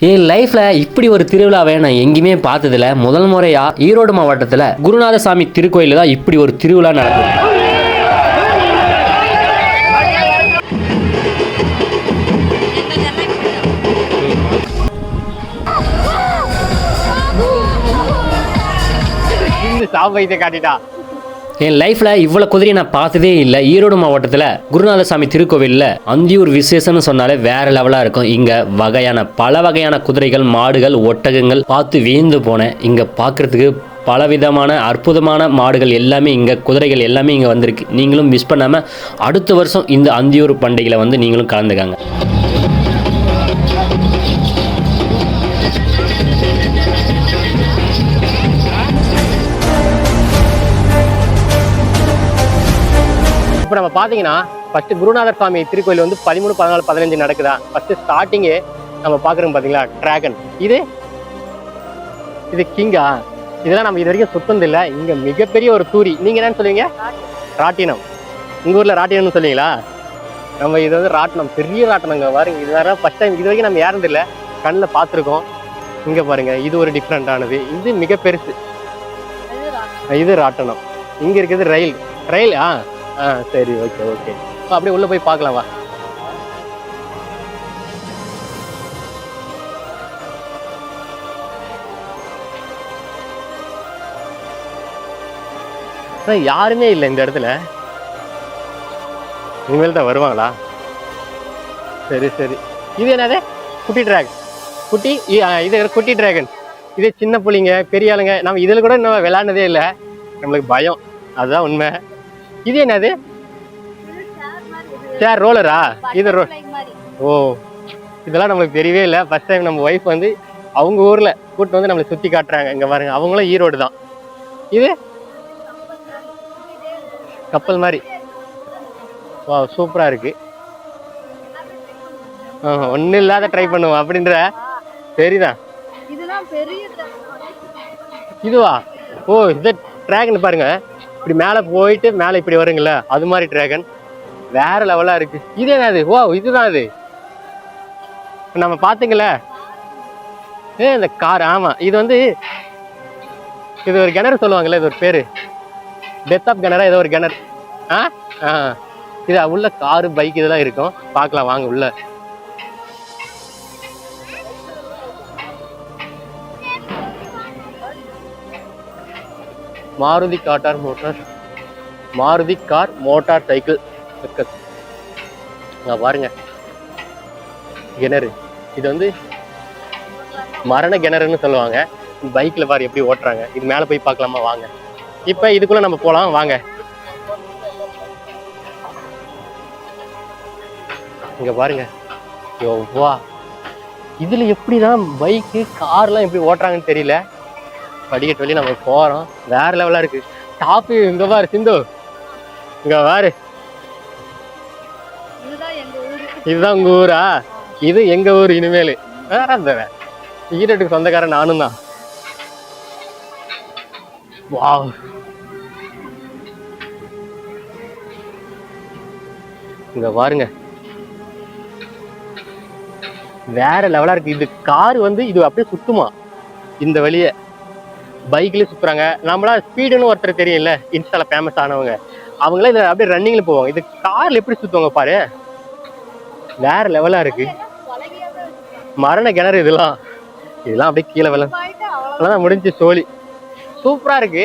என் லைஃப்ல இப்படி ஒரு திருவிழாவை நான் எங்கேயுமே பார்த்ததில்ல. முதல் முறையா ஈரோடு மாவட்டத்தில் குருநாத சாமி திருக்கோயிலில் தான் இப்படி ஒரு திருவிழா நடக்குது. சாம்பைத்தை காட்டிட்டா என் லைஃப்ல இவ்வளவு குதிரையை நான் பார்த்ததே இல்லை. ஈரோடு மாவட்டத்தில் குருநாதசாமி திருக்கோவிலில் அந்தியூர் விசேஷம்னு சொன்னாலே வேற லெவலா இருக்கும். இங்க வகையான பல வகையான குதிரைகள் மாடுகள் ஒட்டகங்கள் பார்த்து வீழ்ந்து போனேன். இங்க பார்க்கறதுக்கு பலவிதமான அற்புதமான மாடுகள் எல்லாமே இங்கே குதிரைகள் எல்லாமே இங்கே வந்திருக்கு. நீங்களும் மிஸ் பண்ணாமல் அடுத்த வருஷம் இந்த அந்தியூர் பண்டிகையில் வந்து நீங்களும் கலந்துக்காங்க. இப்போ நம்ம பார்த்தீங்கன்னா ஃபர்ஸ்ட் குருநாதர் சுவாமி திருக்கோயில் வந்து பதிமூணு பதினாலு பதினஞ்சு நடக்குதா? ஃபர்ஸ்ட் ஸ்டார்டிங்கே நம்ம பார்க்குறோம் பார்த்தீங்களா டிராகன் இது இது கிங்கா இதெல்லாம் நம்ம இது வரைக்கும் சுத்தம் இல்லை. இங்கே மிகப்பெரிய ஒரு தூரி. நீங்கள் என்னன்னு சொல்லுவீங்க? ராட்டினம். உங்கள் ஊரில் ராட்டினம்னு சொல்லுவீங்களா? நம்ம இது வந்து ராட்டினம். பெரிய ராட்டினங்க பாருங்க. இது வேற ஃபஸ்ட் டைம் இது வரைக்கும் நம்ம ஏறதில்லை கண்ணில் பார்த்துருக்கோம் இங்கே பாருங்க. இது ஒரு டிஃப்ரெண்ட்டானது இது மிக பெருசு. இது ராட்டினம். இங்கே இருக்குது ரயில். ரயில் ஆ? ஆ சரி ஓகே ஓகே அப்படியே உள்ள போய் பார்க்கலாம் வா. ஆனா, யாருமே இல்லை இந்த இடத்துல. இனிமேல் தான் வருவாங்களா? சரி சரி. இது என்னது? குட்டி டிராகன் குட்டி இது குட்டி டிராகன் இதே சின்ன பிள்ளைங்க பெரிய ஆளுங்க. நம்ம இதில் கூட இன்னும் விளையாண்டதே இல்லை. நம்மளுக்கு பயம். அதுதான் உண்மை. இது என்னது? சேர் ரோலரா இது ரோ ஓ. இதெல்லாம் நம்மளுக்கு தெரியவே இல்லை. ஃபர்ஸ்ட் டைம் நம்ம ஒய்ஃப் வந்து அவங்க ஊர்ல கூட்டு வந்து நம்மளை சுத்தி காட்டுறாங்க. இங்க பாருங்க. அவங்களும் ஈரோடு தான். இது? கப்பல் மாதிரி. வா சூப்பரா இருக்கு. ஒன்றும் இல்லாத ட்ரை பண்ணுவோம். அப்படின்ற சரிதான் இதுவா? ஓ இது டிராகன் பாருங்க. இப்படி மேலே போயிட்டு மேலே இப்படி வருங்கள அது மாதிரி ட்ராகன் வேற லெவலாக இருக்கு. இது என்னது? ஓ இதுதான் அது. நம்ம பாத்தீங்கல்ல ஏ இந்த கார் ஆமாம் இது வந்து இது ஒரு கிணறு சொல்லுவாங்கல்ல இது ஒரு பேர். டெத் ஆஃப் கிணறா ஏதோ ஒரு கிணறு ஆ? ஆ. இது உள்ள காரு பைக் இதெல்லாம் இருக்கும். பார்க்கலாம் வாங்க உள்ள. Maruti காட்டார் motor Maruti car motorcycle circus பாருங்க. கிணறு. இது வந்து மரண கிணறுன்னு சொல்லுவாங்க. பைக்ல பாரு எப்படி ஓட்டுறாங்க. இது மேல போய் பார்க்கலாமா? வாங்க. இப்ப இதுக்குள்ள நம்ம போலாம். வாங்க. இங்க பாருங்க. யோவா. இதுல எப்படிதான் பைக்கு கார்லாம் எப்படி ஓட்டுறாங்கன்னு தெரியல. படிக்கட்டு வழி நம்ம போறோம். வேற லெவலா இருக்கு. டாப்பு இங்க பாரு சிந்து. இங்க பாரு. இதுதான் ஊரு. உங்க ஊரா? இது எங்க ஊர் இனிமேல்? வேற அந்த ஈரோட்டுக்கு சொந்தக்காரன் நானும் தான். வாவ் இங்க பாருங்க. வேற லெவலா இருக்கு. இது கார் வந்து இது அப்படியே சுத்துமா? இந்த வழிய. பைக்லயே சுற்றுறாங்க நம்மளா ஸ்பீடுன்னு ஒருத்தர் தெரியும்ல இன்ஸ்டால ஃபேமஸ் ஆனவங்க. அவங்களாம் இதில் அப்படியே ரன்னிங்கில் போவாங்க. இது காரில் எப்படி சுற்றுவாங்க பாரு. வேற லெவலாக இருக்கு. மரண கிணறு இதெல்லாம். இதெல்லாம் அப்படியே கீழே வெள்ளம் அதெல்லாம் முடிஞ்சு சோழி. சூப்பராக இருக்கு.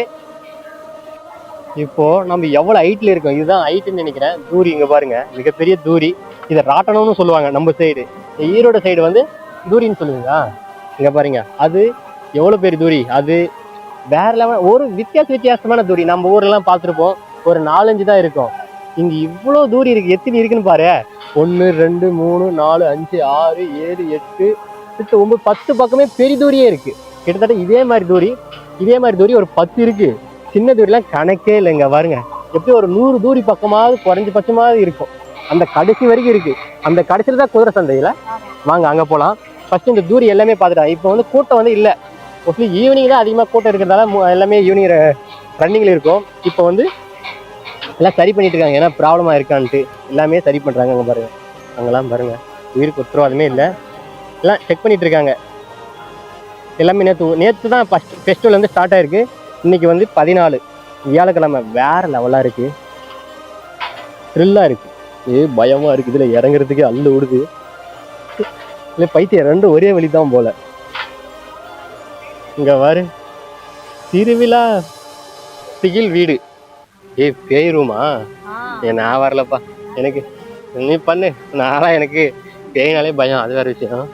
இப்போ நம்ம எவ்வளோ ஹைட்ல இருக்கோம்? இதுதான் ஹைட்டுன்னு நினைக்கிறேன். தூரி இங்க பாருங்க. மிகப்பெரிய தூரி. இதை ராட்டணம்னு சொல்லுவாங்க நம்ம சைடு ஈரோடு சைடு வந்து தூரின்னு சொல்லுவீங்களா? இங்க பாருங்க. அது எவ்வளோ பெரிய தூரி? அது வேற லெவல் ஒரு வித்தியாச வித்தியாசமான தூரி. நம்ம ஊர்ல எல்லாம் பார்த்துருப்போம். ஒரு நாலஞ்சு தான் இருக்கும். இங்க இவ்வளவு தூரி இருக்கு. எத்தனை இருக்குன்னு பாரு. ஒன்னு ரெண்டு மூணு நாலு அஞ்சு ஆறு ஏழு எட்டு எட்டு ஒன்பது பத்து பக்கமே பெரிய தூரியே இருக்கு. கிட்டத்தட்ட இதே மாதிரி தூரி இதே மாதிரி தூரி ஒரு பத்து இருக்கு. சின்ன தூரிலாம் கணக்கே இல்லைங்க. பாருங்க. எப்படி ஒரு நூறு தூரி பக்கமாவது குறைஞ்சபட்சமாவது இருக்கும். அந்த கடைசி வரைக்கும் இருக்கு. அந்த கடைசியில தான் குதிரை சந்தையில. வாங்க அங்க போலாம். ஃபர்ஸ்ட் இந்த தூரி எல்லாமே பார்த்துட்டாங்க இப்போ வந்து கூட்டம் வந்து இல்லை. மோஸ்ட்லி ஈவினிங் தான் அதிகமாக கூட்டம் இருக்கிறதால மு- எல்லாமே ஈவினிங் ரன்னிங்கில் இருக்கும். இப்போ வந்து எல்லாம் சரி பண்ணிட்டு இருக்காங்க. ஏன்னா ப்ராப்ளமாக இருக்கான்ட்டு. எல்லாமே சரி பண்ணுறாங்க அங்கே பாருங்கள் அங்கெல்லாம் பாருங்கள் உயிருக்கு உத்தரவாதமே இல்லை. எல்லாம் செக் பண்ணிட்டு இருக்காங்க. எல்லாமே நேற்று நேற்று தான் ஃபஸ்ட் ஃபெஸ்டிவல் வந்து ஸ்டார்ட் ஆயிருக்கு. இன்றைக்கி வந்து பதினாலு. வியாழக்கிழமை வேற லெவலாக இருக்குது த்ரில்லாக இருக்குது ஏ பயமாக இருக்குது இதில் இறங்குறதுக்கு அல்லு விடுது இல்லை பைத்தியம் ரெண்டும் ஒரே வழி தான் போல். இங்க பாரு திருவிழா. திகில் வீடு. ஏய் பேய் ரூமா? நான் வரலப்பா. எனக்கு நீ பண்ணு. நான்லாம் எனக்கு பேய்னாலே பயம். அது வேற விஷயம்.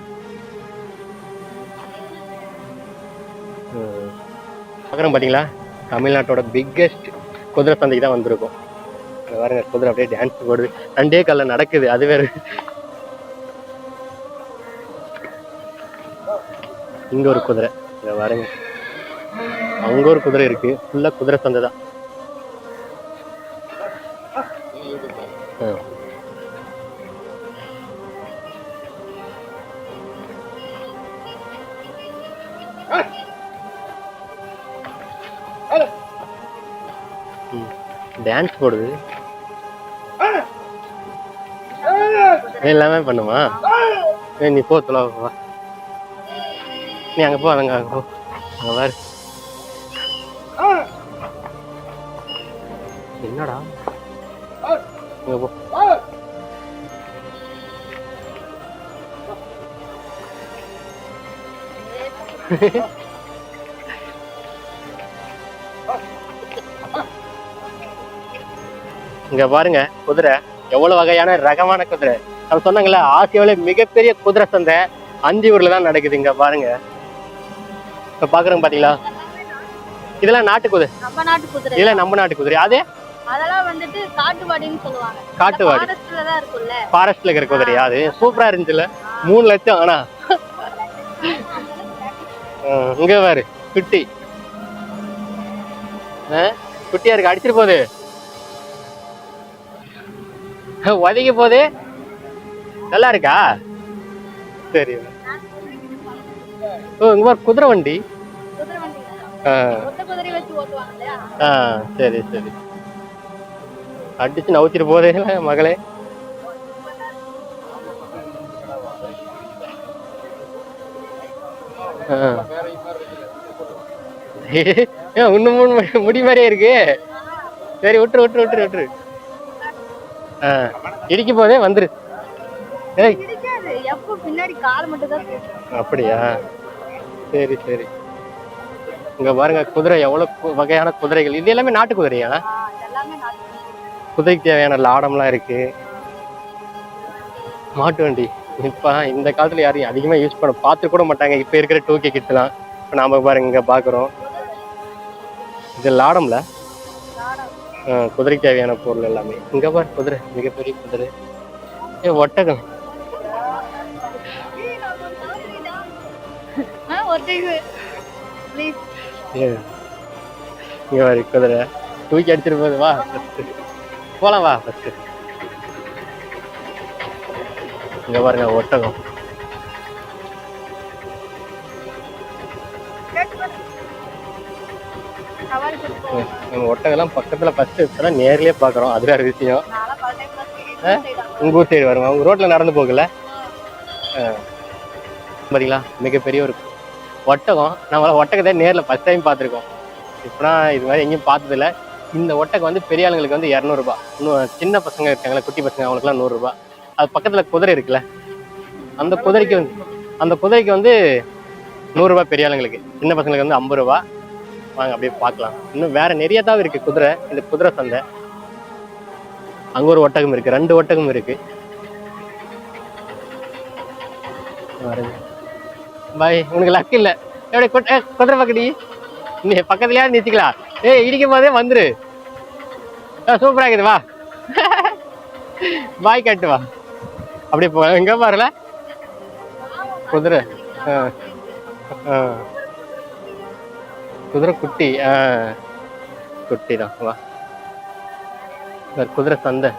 பார்க்குறோம் பார்த்தீங்களா தமிழ்நாட்டோட பிக்கெஸ்ட் குதிரை சந்தைக்கு தான் வந்திருக்கோம். இங்க பாருங்க குதிரை அப்படியே டான்ஸ் போடுது. ரெண்டே காலில் நடக்குது. அது வேற. இங்க ஒரு குதிரை. இங்க பாருங்க. அங்க ஒரு குதிரை இருக்கு. ஃபுல்லா குதிரை சந்தை தான். டான்ஸ் போடுது. எல்லாமே பண்ணுமா? நீ போ தொலை வா நீ அங்க போ அங்க போ. அங்க பாரு. என்னடா? இங்க போ. இங்க பாருங்க குதிரை. எவ்வளவு வகையான ரகமான குதிரை. நம்ம சொன்னாங்களே ஆசியாவில மிகப்பெரிய குதிரை சந்தை அந்தியூர்ல தான் நடக்குது. இங்க பாருங்க. இப்ப பாக்குறோம் பாத்தீங்களா? இதெல்லாம் நாட்டு குதிரை. நம்ம நாட்டு குதிரை. இதெல்லாம் நம்ம நாட்டு குதிரை. அதே? அதெல்லாம் வந்துட்டு காட்டுவாடின்னு சொல்லுவாங்க. காட்டுவாடி. ஃபாரஸ்ட்ல தான் இருக்கும்ல. ஃபாரஸ்ட்ல இருக்கிற குதிரையா அது சூப்பரா இருந்துச்சுல. மூணு லட்சம் ஆனா. இங்க பாரு குட்டி. குட்டியா இருக்கு. அடிச்சிட்டு போகுது. ஒதுங்கி போகுது. நல்லா இருக்கா? சரி. ஓ இங்க பாரு குதிரை வண்டி. ஆ, ஆ சரி சரி. அடிச்சு நவுத்திட்டு போதே மகளே. இன்னும் மூணு முடி மாதிரியே இருக்கு. சரி விட்டுரு விட்டுரு விட்டுரு விட்டுரு. ஆ இடிக்க போதே வந்துரு. ஏய். அப்படியா? சரி சரி. இங்க பாருங்க குதிரை எவ்வளவு வகையான குதிரைகள். இது எல்லாமே நாட்டு குதிரையா. குதிரைக்கு தேவையான லாடம்லாம் இருக்கு. மாட்டு வண்டி. இப்ப இந்த காலத்துல யாரையும் அதிகமா யூஸ் பண்ண பார்த்து கூட மாட்டாங்க. இப்ப இருக்கிற டூ கே கிட்ஸ்லாம் இப்ப நாம பாருங்க இங்க பாக்குறோம். இது லாடம்ல? குதிரைக்கு தேவையான பொருள் எல்லாமே. இங்க பாரு குதிரை. மிகப்பெரிய குதிரை. ஏ ஒட்டகம். இங்க பாரு குதிரை தூக்கி அடிச்சிட்டு போகுது வா போலாம் வா ஃபர்ஸ்ட் இங்க பாருங்க ஒட்டகம். நம்ம ஒட்டகம்லாம் பக்கத்துல ஃபர்ஸ்ட் இப்பதான் நேர்லயே பாக்குறோம். அது வேற விஷயம். உங்க ஊர் சைடு வருமா? உங்க ரோட்ல நடந்து போகல பாத்தீங்களா? மிகப்பெரிய ஒரு ஒட்டகம் நம்மள ஒட்டகத்தை நேரில் ஃபஸ்ட் டைம் பார்த்துருக்கோம். இப்பதான் இது மாதிரி எங்கேயும் பார்த்ததில்ல. இந்த ஒட்டகம் வந்து பெரிய ஆளுங்களுக்கு வந்து இரநூறுபா. இன்னும் சின்ன பசங்க இருக்காங்களே குட்டி பசங்க அவங்களுக்குலாம் நூறுரூபா அது பக்கத்தில் குதிரை இருக்குல்ல? அந்த குதிரைக்கு வந்து அந்த குதிரைக்கு வந்து நூறுரூபா பெரிய ஆளுங்களுக்கு. சின்ன பசங்களுக்கு வந்து ஐம்பது ரூபா வாங்க அப்படியே பார்க்கலாம். இன்னும் வேற நிறைய தான் இருக்குது குதிரை இந்த குதிரை சந்தை. அங்கே ஒரு ஒட்டகம் இருக்குது ரெண்டு ஒட்டகம் இருக்கு. பாய் உனக்கு லக் இல்லை. எப்படி குட்- குதிரை பக்கடி. நீ பக்கத்துலயாவது நிறுத்திக்கலாம் ஏய் இடிக்கும் போதே வந்துரு. சூப்பராக இருக்குது வா. பாய் கட்டு வா. அப்படியே போ எங்க பாருல? குதிரை. ஆ. ஆ. குதிரை குட்டி ஆ. குட்டி தான் வா குதிரை சந்தை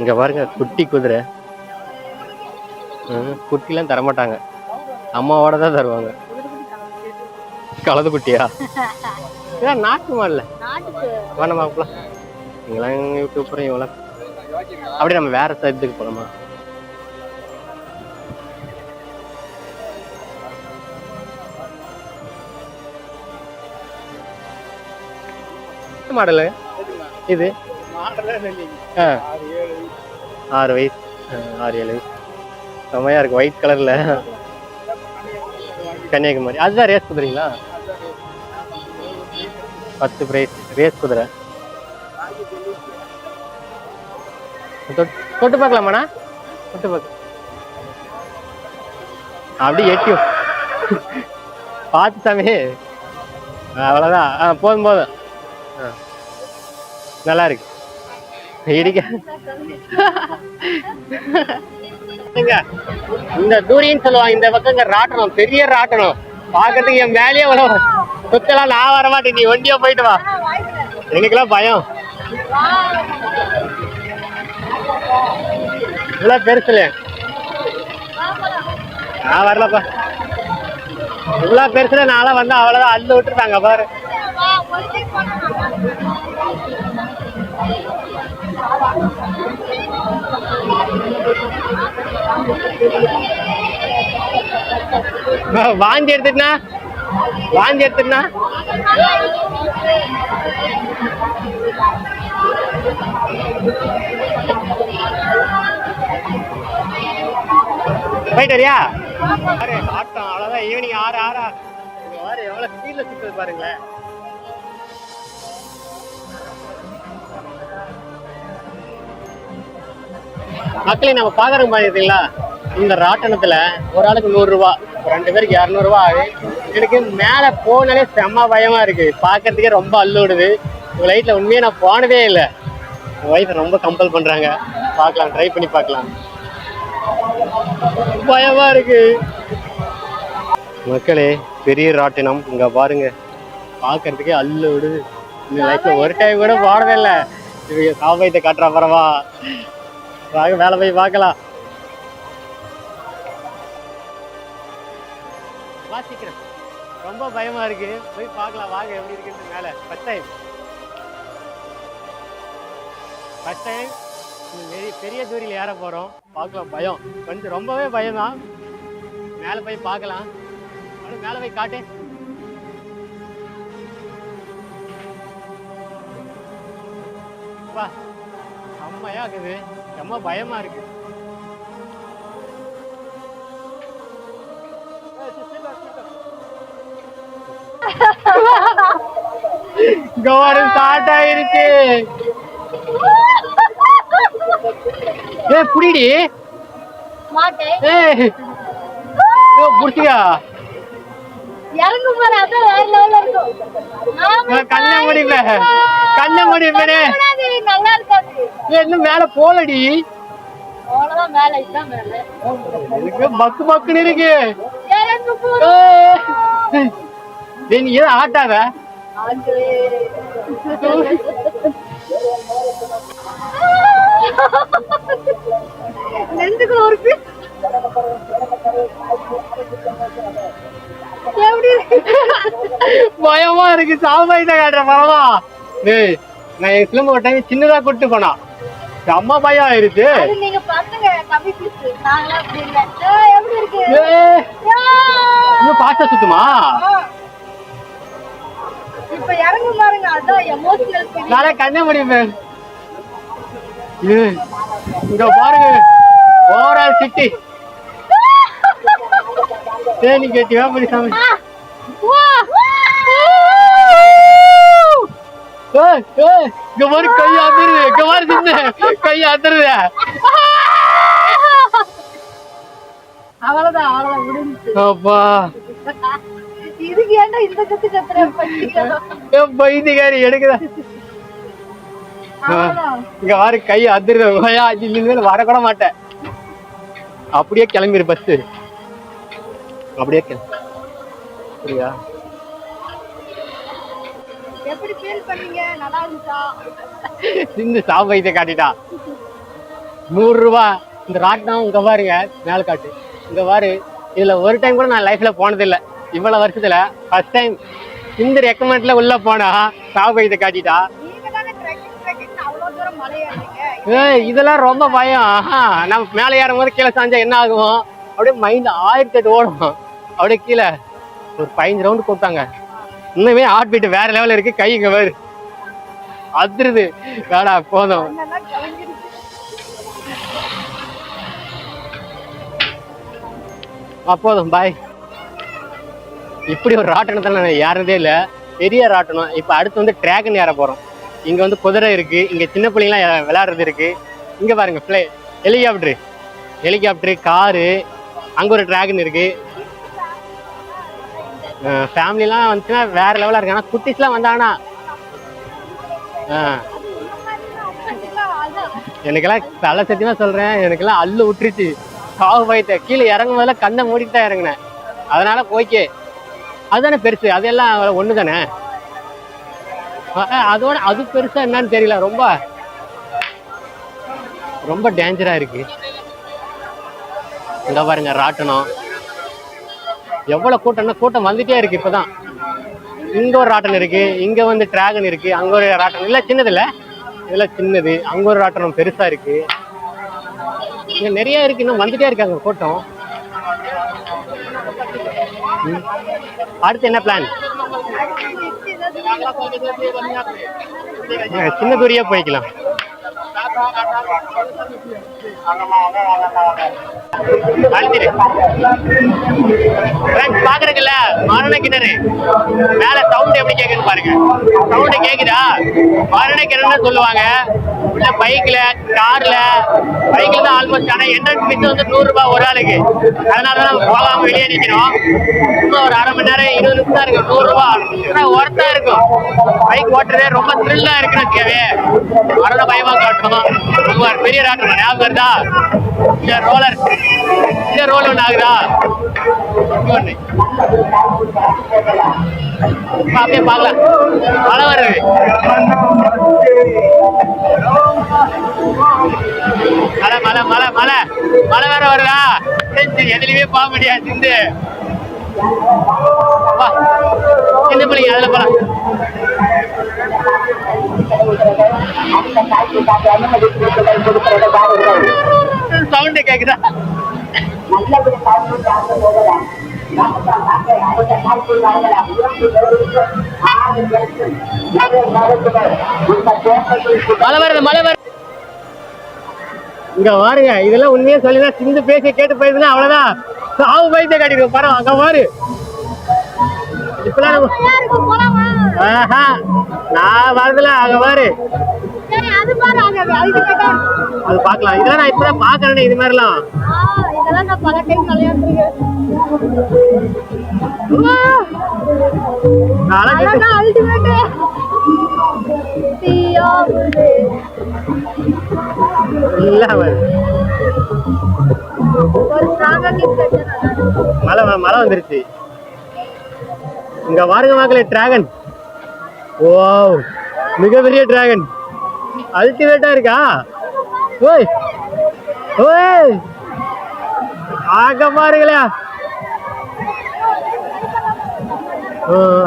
இங்கே பாருங்க குட்டி குதிரை. குட்டிலாம் தரமாட்டாங்க. அம்மாவோட தான் தருவாங்க. கலது குட்டியா? இதான் நாட்டு மாடல வேணாம் வேணாமா இங்கெல்லாம் நீங்களாம் யூடியூப்பரும் இவங்களாம் அப்படி நம்ம வேற சைடுக்கு போகலாமா மாடலு? இது? ஆ. ஆறு வயசு ஆ, ஆறு ஏழு வயசு. செம்மையா இருக்கு ஒயிட் கலர்ல கன்னியாகுமரி. அதுதான் ரேஸ் குதிரைங்களா? பத்து பிரைஸ் ரேஸ் குதிரை. தொட்டு தொட்டு பார்க்கலாமாண்ணா? தொட்டு பார்க்க. அப்படி எட்டி பார்த்து சாமி. அவ்வளோதான் ஆ போதும் போதும். ஆ. நல்லா இருக்கு. இந்த தூரின்னு சொல்லுவாங்க இந்த பக்கம் ராட்டணும் பெரிய ராட்டணும். பாக்கிறதுக்கு என் மேலேயே அவ்வளோ சுத்தலாம் நான் வர மாட்டேன் நீ ஒண்டியா போயிட்டு வா. எனக்குலாம் பயம். இவ்வளோ பெருசுல. நான் வரலப்பா இவ்வளோ பெருசுல நான்லாம் வந்தா அவ்வளவுதான் அள்ளு விட்டுருந்தாங்க பாரு. வாந்தி எடுத்துட்டுனா? வாந்தி எடுத்துட்டுனா? போயிட்டு வரியா? ஆட்டம் அவ்வளோதான் ஈவினிங் ஆறு ஆறா. இங்க பாரு எவ்வளவு ஸ்பீட்ல பாருங்களேன். மக்களே நம்ம பாக்குறோம் பாத்தீங்களா இந்த ராட்டனத்துல ஒரு ஆளுக்கு நூறு ரூபா ரெண்டு பேருக்கு இரநூறுவா ஆகுது. எனக்கு மேல போனாலே செம்ம பயமா இருக்கு. பாக்குறதுக்கே ரொம்ப அள்ளுடுது உங்க லைட்ல உண்மையா நான் போனதே இல்லை. வைஃப் ரொம்ப கம்பல் பண்றாங்க. பார்க்கலாம் ட்ரை பண்ணி பார்க்கலாம் பயமா இருக்கு. மக்களே பெரிய ராட்டினம். இங்க பாருங்க. பாக்குறதுக்கே அள்ளு விடுது இந்த லைஃப்ல ஒரு டைம் கூட போனதே இல்லை. இவங்க சாபாயத்தை காட்டுற அப்புறமா. வாங்க வேலை போய் பார்க்கலாம். வாசிக்கிறேன் ரொம்ப பயமா இருக்கு. போய் பார்க்கலாம். வாங்க எப்படி இருக்குன்னு மேல. ஃபர்ஸ்ட் டைம் ஃபர்ஸ்ட் டைம் பெரிய பெரிய தூரியில் ஏற போகிறோம் பார்க்கலாம் பயம். கொஞ்சம் ரொம்பவே பயம் தான் மேலே போய் பார்க்கலாம். அப்படியே மேலே போய் காட்டு. வா. செம்மையா இருக்குது செம்ம பயமா இருக்கு. கவர் ஸ்டார்ட் ஆயிருச்சு ஏ புடிடி மாட்டேன் ஏய் ஏ புடிச்சியா இறங்கும் போது அதான் வேற லெவல்ல இருக்கும். கண்ணை முடிப்பேன். கண்ணை முடிப்பேனே நல்லா இருக்காது. இன்னும் மேல போலடி. பக்கு பக்குன்னு இருக்கு. நீ எதுவும் ஆட்டாத? நெஞ்சுக்குள்ள ஒரு? பயமா இருக்கு. சாபாயிட்ட காட்டுற பரவா. டேய் நான் என் சிலம்பு ஒரு டைம் சின்னதா கூட்டு போனா. செம்ம பயம் ஆயிருச்சு. இன்னும் பாஸ்டா சுத்துமா. இப்ப இறங்கும் பாருங்க அதான் எமோஷனல் நாளை கண்ணே முடிப்பேன். இங்க பாருங்க. ஓவரால் சிட்டி தேனி கேட்டி வேப்படி இங்க பாரு கை அதிருது இங்க பாரு சின்ன. கை அதிருது அவ்வளவுதான் அவ்வளவுதான் முடிஞ்சு அப்பா. இதுக்கு ஏன்டா இந்த கத்து கத்துற பண்ணிக்க ஏன் பைத்தியக்காரி எடுக்குதா? அவ்வளவுதான். இங்க பாரு கை இனிமேல் வரக்கூட மாட்டேன். அப்படியே கிளம்பிரு பஸ் அப்படியே கிளம்பி. புரியா இந்த சாபைத்தை காட்டிட்டா. நூறு ரூபா. இந்த ராட்டினம் இங்க பாருங்க மேல காட்டு. இங்க பாரு. இதுல ஒரு டைம் கூட நான் லைஃப்ல போனதில்லை. இவ்வளவு வருஷத்துல ஃபர்ஸ்ட் டைம் இந்த ரெக்கமெண்ட்ல உள்ள போனா சாபைத்தை காட்டிட்டா. இதெல்லாம் ரொம்ப பயம். நம்ம மேலே ஏறும் போது கீழே சாஞ்சா என்ன ஆகும்? அப்படியே மைண்ட் ஆயிரத்தி எட்டு ஓடும். அப்படியே கீழே ஒரு பதினஞ்சு ரவுண்டு கொடுத்தாங்க இன்னுமே ஹார்ட் பீட் வேற லெவல்ல இருக்கு. கை இங்க வேறு அதிருது. வேடா போதும். அப்போதும் போதும். பாய் இப்படி ஒரு ராட்டணத்தில் நான் ஏறதே இல்லை. பெரிய ராட்டணம் இப்போ அடுத்து வந்து ட்ராகன் ஏற போகிறோம் இங்கே வந்து குதிரை இருக்கு. இங்கே சின்ன பிள்ளைங்களாம் விளையாடுறது இருக்கு. இங்கே பாருங்க ஃப்ளை ஹெலிகாப்டரு ஹெலிகாப்டரு காரு அங்கே ஒரு டிராகன் இருக்கு. ஃபேமிலிலாம் வந்துச்சுன்னா வேற லெவலாக இருக்கு ஆனால் குட்டிஸ்லாம் வந்தாங்கன்னா ஆ. எனக்கெல்லாம் தலை சத்தியமாக சொல்கிறேன் எனக்கெல்லாம் அல்லு விட்டுருச்சு சாவு பயத்தை. கீழே இறங்கும் போதெல்லாம் கண்ணை மூடிட்டு தான் இறங்கினேன். அதனால் ஓகே அதுதானே பெருசு. அதெல்லாம் ஒன்று தானே அதோட அது பெருசாக என்னன்னு தெரியல. ரொம்ப ரொம்ப டேஞ்சராக இருக்கு. இந்த பாருங்க ராட்டனம். எவ்வளவு கூட்டம்னா கூட்டம் வந்துட்டே இருக்கு இப்பதான். இங்க ஒரு ராட்டன் இருக்கு இங்க வந்து டிராகன் இருக்கு அங்க ஒரு ராட்டன். இல்ல சின்னது இல்ல இதெல்லாம் சின்னது. அங்க ஒரு ராட்டனம் பெருசா இருக்கு. இங்க நிறைய இருக்கு. இன்னும் வந்துட்டே இருக்காங்க கூட்டம். அடுத்து என்ன பிளான் சின்ன தூரியா போய்க்கலாம். அழுத்திரு. பாக்குறீங்கல்ல மரண கிணறு மேல சவுண்ட் எப்படி கேக்குது பாருங்க. சவுண்ட் கேக்குதா? மரண கிணறுன்னு சொல்லுவாங்க இல்ல பைக்ல கார்ல பைக்ல தான் ஆல்மோஸ்ட் ஆனா என்ட்ரன்ஸ் ஃபீஸ் வந்து நூறு ரூபாய் ஒரு ஆளுக்கு. அதனாலதான் போகாம வெளியே நிக்கிறோம். இன்னும் ஒரு அரை மணி நேரம் இருபது நிமிஷம் இருக்கும். நூறு ரூபாய் ஒர்த்தா இருக்கும். பைக் ஓட்டுறதே ரொம்ப த்ரில்லா இருக்கணும் கேவே மரண பயமா காட்டணும் பெரிய ராட்டம் ஞாபகம் வருதா இந்த ரோலர் இந்த ரோல் ஒன்று ஆகுதா? ஒன்று அப்படியே பார்க்கலாம். மழை வருது. மழை மழை மழை மழை மழை வேற வருதா? எதுலையுமே போக முடியாது சிந்து அதுல போலாம் சவுண்ட் கேக்குதா மழை வருது மழை வருது இங்க பாருங்க இதெல்லாம் உண்மையா சொல்லினா சிந்து பேசி கேட்டு போயிருந்தா அவ்வளவுதான். சாவு பைத்திய காட்டிடுவோம் பரவாயில்ல அங்க பாரு. இப்பெல்லாம் ஆஹா நான் வரதுல அங்க பாரு. அது பார்க்கலாம். இதெல்லாம் நான் இப்பதான் பாக்குறேன் இது மாதிரிலாம். இல்ல மழை மழை வந்துருச்சு. இங்க பாருங்க மக்களே டிராகன் ஓ மிகப்பெரிய டிராகன் அல்டிமேட்டா இருக்கா? ஓய். ஓய். ஆக பாருங்களே.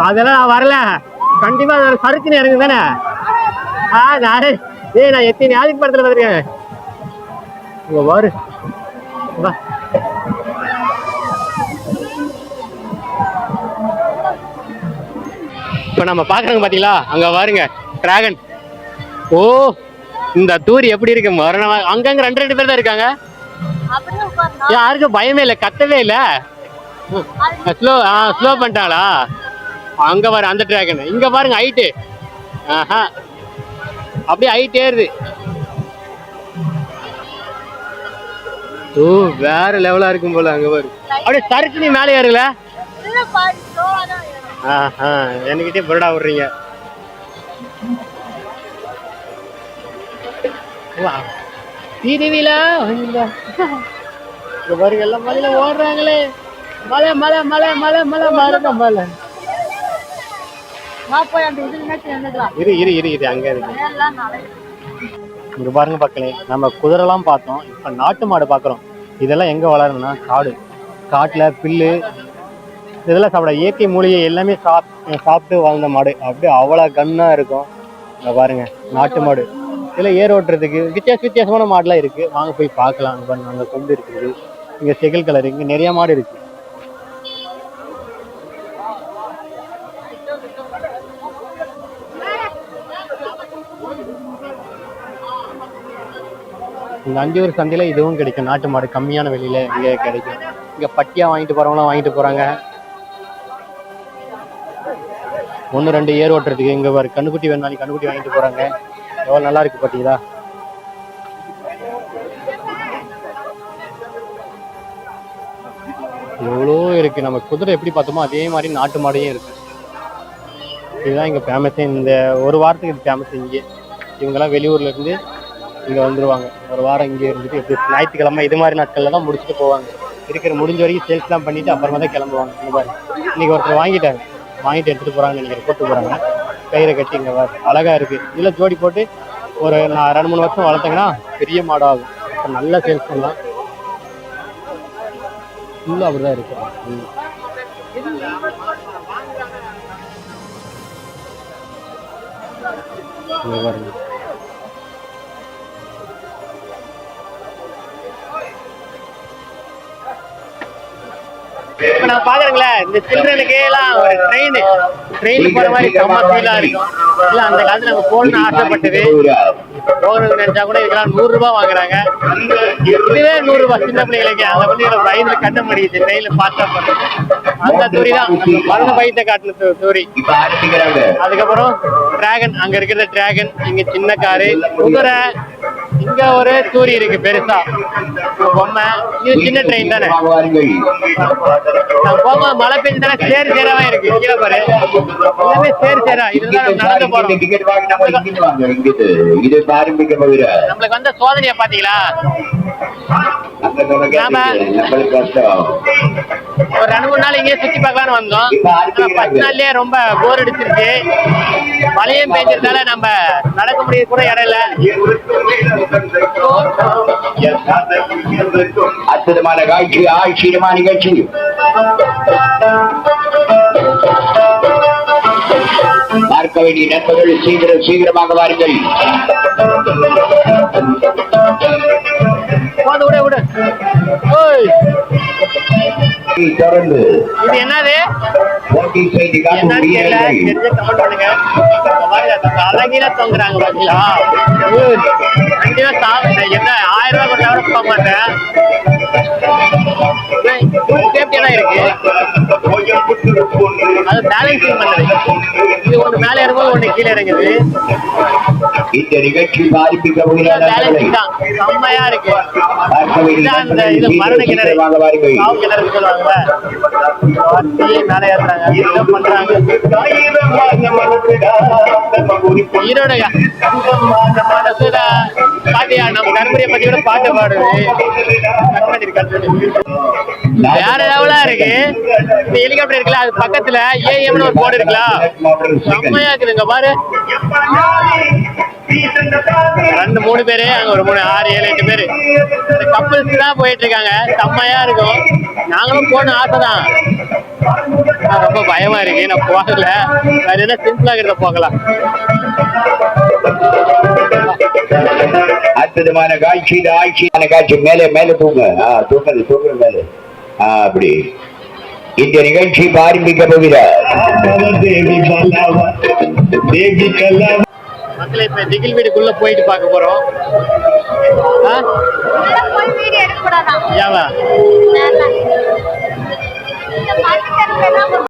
அதெல்லாம் நான் வரல. கண்டிப்பா அது சறுக்குன்னு இறங்கு தானே ஆ நானே ஏய் நான் எத்தனை ஆதிக்கு படத்துல பார்த்துருக்கேன் இங்க வாரு வா. இப்ப நம்ம பாக்குறோங்க பாத்தீங்களா? அங்க பாருங்க டிராகன் ஓ இந்த தூரி எப்படி இருக்கு? மரணமா அங்கங்க ரெண்டு ரெண்டு பேர் தான் இருக்காங்க. யாருக்கும் பயமே இல்லை கத்தவே இல்லை? ஸ்லோ ஆ ஸ்லோ பண்ணிட்டாங்களா அங்க பாரு அந்த டிராகன் இங்க பாருங்க ஹைட்டு ஆஹா. அப்படியே ஹைட் ஏறுது. ஓ வேற லெவலா இருக்கும் போல அங்க பாரு. அப்படியே சறுக்கு நீ மேலே ஏறுல ஆஹா என்கிட்டே புரடா விடுறீங்க? திருவிழா. இங்க பாருங்க எல்லாம் மலையில ஓடுறாங்களே. மலை மலை மலை மலை மலை இரு இரு இரு இரு அங்க இருக்கு இங்க பாருங்க மக்களே நம்ம குதிரைலாம் பார்த்தோம். இப்ப நாட்டு மாடு பாக்குறோம். இதெல்லாம் எங்க வளரும்னா காடு. காட்டுல பில்லு இதெல்லாம் சாப்பிட இயற்கை மூலிகை எல்லாமே சாப் சாப்பிட்டு வாழ்ந்த மாடு. அப்படியே அவ்வளோ கன்னா இருக்கும். இங்க பாருங்க நாட்டு மாடு. இதில் ஏர் ஓட்டுறதுக்கு வித்தியாச வித்தியாசமான மாடுலாம் இருக்கு. வாங்க போய் பார்க்கலாம். அங்க பாருங்க இருக்குது. இங்க செகல் கலர். இங்க நிறைய மாடு இருக்கு. இந்த அந்தியூர் சந்தையில இதுவும் கிடைக்கும். நாட்டு மாடு கம்மியான விலையில இங்கே கிடைக்கும். இங்க பட்டியா வாங்கிட்டு போகிறவங்களாம் வாங்கிட்டு போறாங்க. ஒன்று ரெண்டு ஏர் ஓட்டுறதுக்கு இங்க பாரு கண்ணுக்குட்டி வேணாலும் கண்ணுக்குட்டி வாங்கிட்டு போறாங்க. எவ்வளவு நல்லா இருக்கு பாத்தீங்களா? எவ்வளோ இருக்கு. நம்ம குதிரை எப்படி பார்த்தோமோ அதே மாதிரி நாட்டு மாடையும் இருக்கு. இதுதான் இங்கே ஃபேமஸே இந்த ஒரு வாரத்துக்கு இது ஃபேமஸ் இங்கே. இவங்கெல்லாம் வெளியூர்ல இருந்து வந்துடுவாங்க வந்துருவாங்க. ஒரு வாரம் இங்கே இருந்துட்டு எப்படி ஞாயிற்றுக்கிழமை இது மாதிரி நாட்கள்ல தான் முடிச்சுட்டு போவாங்க. இருக்கிற முடிஞ்ச வரைக்கும் சேல்ஸ்லாம் பண்ணிட்டு அப்புறமா தான் கிளம்புவாங்க. இந்த மாதிரி இன்னைக்கு ஒருத்தர் வாங்கிட்டாங்க வாங்கிட்டு எடுத்துட்டு போறாங்கன்னு நினைக்கிறேன் போட்டு போறாங்க கயிறை கட்டி இங்க அழகா இருக்கு. இதுல ஜோடி போட்டு ஒரு நான் ரெண்டு மூணு வருஷம் வளர்த்தீங்கன்னா பெரிய மாடாகும். ஆகும் நல்லா சேல்ஸ் பண்ணலாம் ஃபுல்லாக அப்படிதான் இருக்கு. ம். பாருங்க. நான் பாக்குறேங்களே இந்த சில்ட்ரனுக்கு எல்லாம் ஒரு ட்ரெயின் ட்ரெயின் போற மாதிரி செம்ம ஃபீலா இருக்கும். இல்ல அந்த காலத்துல நம்ம போகணும்னு ஆசைப்பட்டது போகணும்னு நினைச்சா கூட இதுக்கெல்லாம் நூறு ரூபாய் வாங்குறாங்க. இதுவே நூறு ரூபாய் சின்ன பிள்ளைங்களுக்கு அந்த பிள்ளைங்களை வயதுல கண்ண முடியுது ட்ரெயின்ல பார்த்தா. அந்த தூரி தான். வலது பயத்தை காட்டின தூரி. அதுக்கப்புறம் டிராகன் அங்க இருக்கிற டிராகன் இங்க சின்ன காரு குதிரை இங்க ஒரு தூரி இருக்கு பெருசா. பொம்மை. இது சின்ன ட்ரெயின் தானே? போகும்போது மழை பெஞ்சதானே சேர் சேராவா இருக்கு. கீழே பாரு. எல்லாமே சேர் சேரா இதுதான் நடந்து போறோம். இது ஆரம்பிக்க போகிற நம்மளுக்கு வந்த சோதனையை பாத்தீங்களா ஒரு ரெண்டு மூணு நாள் இங்கேயே சுத்தி பார்க்கலாம்னு வந்தோம். பத்து நாள்லயே ரொம்ப போர் அடிச்சிருச்சு மழையும் பெஞ்சதுனால நம்ம நடக்க முடியாது கூட இடம் இல்ல. அற்புதமான காட்சி ஆச்சரியமான நிகழ்ச்சி. பார்க்க வேண்டிய நண்பர்கள் சீக்கிரம் சீக்கிரமாக வாருங்கள். போது விட விடு. ஓய். தொடர்ந்து இது என்னது? அழகில தொங்குறாங்க பாத்தீங்களா? என்ன? ஆயிரம் ரூபாய் கொடுத்தா கூட போக மாட்டேன். அது பேலன்சிங் பண்ணது. இது ஒண்ணு மேல இறங்கும்போது ஒண்ணு கீழே இறங்குது. இந்த நிகழ்ச்சி பாதிப்பிக்க பேலன்சிங் தான். செம்மையா இருக்கு. இந்த இது மரண கிணறு. சொல்லுவாங்கல்ல வச்சு மேல ஏறுறாங்க இதை பண்றாங்க. ஈரோடு பாட்டியா நம்ம கரும்புரிய பத்தி கூட பாட்டு பாடுது வேற லெவலா இருக்கு. இந்த ஹெலிகாப்டர் இருக்குல்ல அது பக்கத்துல ஏஎம்னு ஒரு போர்டு இருக்குல்ல. செம்மையா இருக்குதுங்க பாரு. ரெண்டு மூணு பேரு அங்க ஒரு மூணு ஆறு ஏழு எட்டு பேரு. கப்பல்ஸ் தான் போயிட்டு இருக்காங்க. செம்மையா இருக்கும். நாங்களும் போகணும் ஆசைதான். ரொம்ப பயமா இருக்கு. நான் போகல. வேற என்ன சிம்பிளா இருக்கிறத போகலாம். அற்புதமான காட்சி இது ஆட்சியான காட்சி. மேலே மேலே தூங்க ஆ தூக்குது தூக்குது மேலே. ஆ அப்படி. இந்த நிகழ்ச்சி ஆரம்பிக்க போகிறார். மக்களே இப்ப திகில் வீடுக்குள்ள போயிட்டு பார்க்க போறோம். ஏவா 干嘛去跟着他们